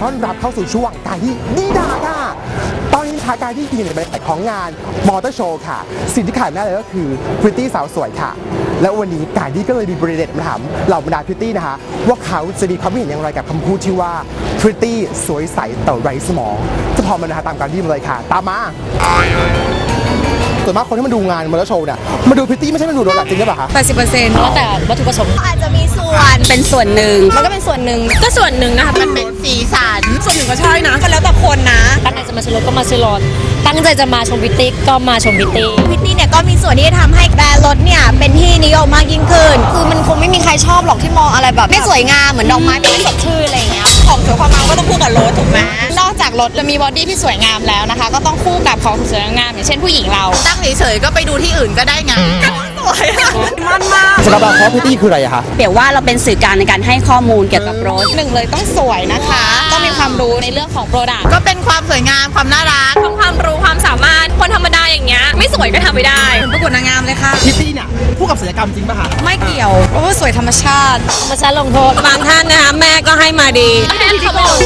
ท้อนรับเข้าสู่ช่วงการที่ดีดาค่ะ ตอนนี้นะคะการที่อยู่ในบรรยากาศของงานมอเตอร์โชว์ค่ะ สิ่งที่ขาดไม่ได้เลยก็คือพริตตี้สาวสวยค่ะ และวันนี้การที่ก็เลยมีบริเดตมาถามเหล่าบรรดาพริตตี้นะคะ ว่าเขาจะมีความคิดเห็นอย่างไรกับคำพูดที่ว่าพริตตี้สวยใสแต่ไร้สมองจะพอมันนะคะตามการที่มาเลยค่ะ ตามมาส่วนมากคนที่มาดูงานมอเตอร์โชว์เนี่ยมาดูพริตตี้ไม่ใช่มาดูรถอะจริงหรือเปล่าคะ 80%แล้วแต่วัตถุประสงค์อาจ วนเป็นส่วนหนึ่งมันก็เป็นส่วนหนึ่งก็ส่วนหนึ่งนะคะมันเป็นสีสันส่วนหนึ่งก็ใช่นะก็แล้วแต่คนนะตั้งใจจะมาซื้อรถก็มาซื้อรถตั้งใจจะมาชมพิตตี้ก็มาชมพิตตี้พิตตี้เนี่ยก็มีส่วนที่จะทำให้แบรนด์รถเนี่ยเป็นที่นิยมมากยิ่งขึ้น คือมันคงไม่มีใครชอบหรอกที่มองอะไรแบบไม่สวยงามเหมือนดอกไม้ไม่สดชื่นอะไรอย่างเงี้ยของสวยความงามก็ต้องคู่กับรถถูกไหมนอกจากรถจะมีบอดี้ที่สวยงามแล้วนะคะ ก็ต้องคู่กับของสวยงามอย่างเช่นผู้หญิงเราตั้งเฉยๆก็ไปดูที่อื่นก็ได้ไง สวยมันมากสำหรับเราเพราะพริตตี้คืออะไรอะคะ เปรียบว่าเราเป็นสื่อกลางในการให้ข้อมูลเกี่ยวกับรถ หนึ่งเลยต้องสวยนะคะ ต้องมีความรู้ในเรื่องของโปรดักต์ก็เป็นความสวยงามความน่ารักของความรู้ความสามารถคนธรรมดาอย่างเงี้ยไม่สวยก็ทำไม่ได้ ประกวดนางงามเลยค่ะพริตตี้เนี่ยพูดกับศิลปกรรมจริงป่ะคะไม่เกี่ยวโอ้สวยธรรมชาติมาใช้ลงโทษบางท่านนะคะแม่ก็ให้มาดีแม่เขาบอก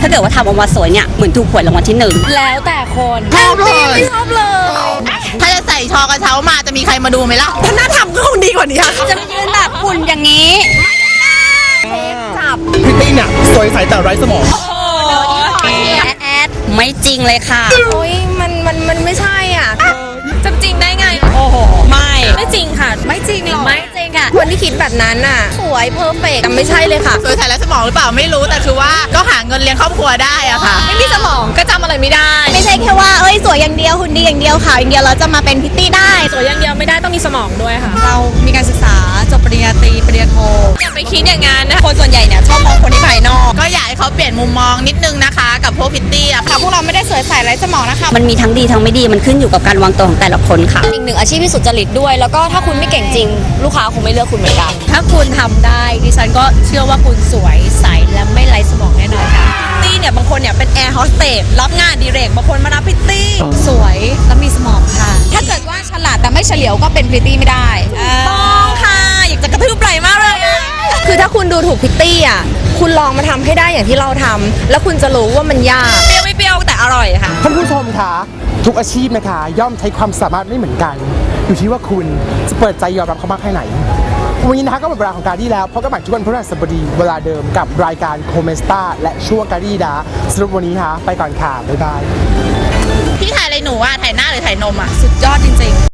ถ้าเกิดว่าทำออกมาสวยเนี่ยเหมือนถูกหวยรางวัลที่หนึ่งแล้วแต่คนชอบเลยชอบเลย ถ้าจะใส่ชอกระเช้ามาจะมีใครมาดูไหมล่ะถ้าหน้าทำก็คงดีกว่านี้ค่ะจะมายืนแบบหุ่นอย่างนี้พริตตี้เนี่ยสวยใสแต่ไร้สมองแอดแอดไม่จริงเลยค่ะโอ้ยมันมันมันไม่ใช่อะจะจริงได้ไง โอ้โหไม่ไม่จริงค่ะ ไม่จริงหรอกไม่จริงค่ะคนที่คิดแบบนั้นน่ะ สวยเพอร์เฟกต์แต่ไม่ใช่เลยค่ะสวยใสและสมองหรือเปล่าไม่รู้แต่คือว่าก็หาเงินเลี้ยงครอบครัวได้อะค่ะ ไม่มีสมองก็จำอะไรไม่ได้ ไม่ใช่แค่ ว่าเอ้ยสวยอย่างเดียวหุ่นดีอย่างเดียวขาวอย่างเดียวเราจะมาเป็นพิตตี้ได้ สวยอย่างเดียวไม่ได้ต้องมีสมองด้วยค่ะ เรามีการศึกษาจบปริญญาตรีปริญญาโทอย่าไปคิดอย่างนั้นนะคนส่วนใหญ่เนี่ยชอบมองคนที่ภายนอก ก็อยากให้เขาเปลี่ยนมุมมองนิดนึงนะคะ กับพวกพิตตี้อะค่ะพวกเราไม่ได้สวยใสไร้สมองนะคะ มันมีทั้งดีทั้งไม่ดีมันขึ้นอยู่กับการวางตัวของแต่ละคนค่ะอีกหนึ่งอาชีพที่สุจริตด้วย แล้วก็ถ้าคุณไม่เก่งจริง ลูกค้าคงไม่เลือกคุณเหมือนกัน ถ้าคุณทำได้ดิฉันก็เชื่อว่าคุณสวยใสและไม่ไร้สมองแน่นอนค่ะตี้ เนี่ยบางคนเนี่ยเป็นแอร์โฮสเตสรับงานอดีเรกบางคนมารับพริตตี้สวยและมีสมองค่ะ ถ้าเกิดว่าฉลาดแต่ไม่เฉลียวก็เป็นพริตตี้ไม่ได้ต้องค่ะ อยากจะกระทืบไหล่มากเลยอะคือถ้าคุณดูถูกพิตตี้อะคุณลองมาทำให้ได้อย่างที่เราทำแล้วคุณจะรู้ว่ามันยากเปรี้ยวไม่เปรี้ยวแต่อร่อยค่ะท่านผู้ชมคะทุกอาชีพนะคะ ย่อมใช้ความสามารถไม่เหมือนกัน อยู่ที่ว่าคุณจะเปิดใจยอมรับเขามากแค่ไหน วันนี้นะคะก็หมดเวลาของการดีแล้วพบกันใหม่ทุกวันพฤหัสบดีเวลาเดิมกับรายการโคเมสตาและช่วงการดีดาสรุปวันนี้ฮะไปก่อนค่ะบ๊ายบายพี่ถ่ายอะไรหนูอะถ่ายหน้าหรือถ่ายนมอะ สุดยอดจริงๆ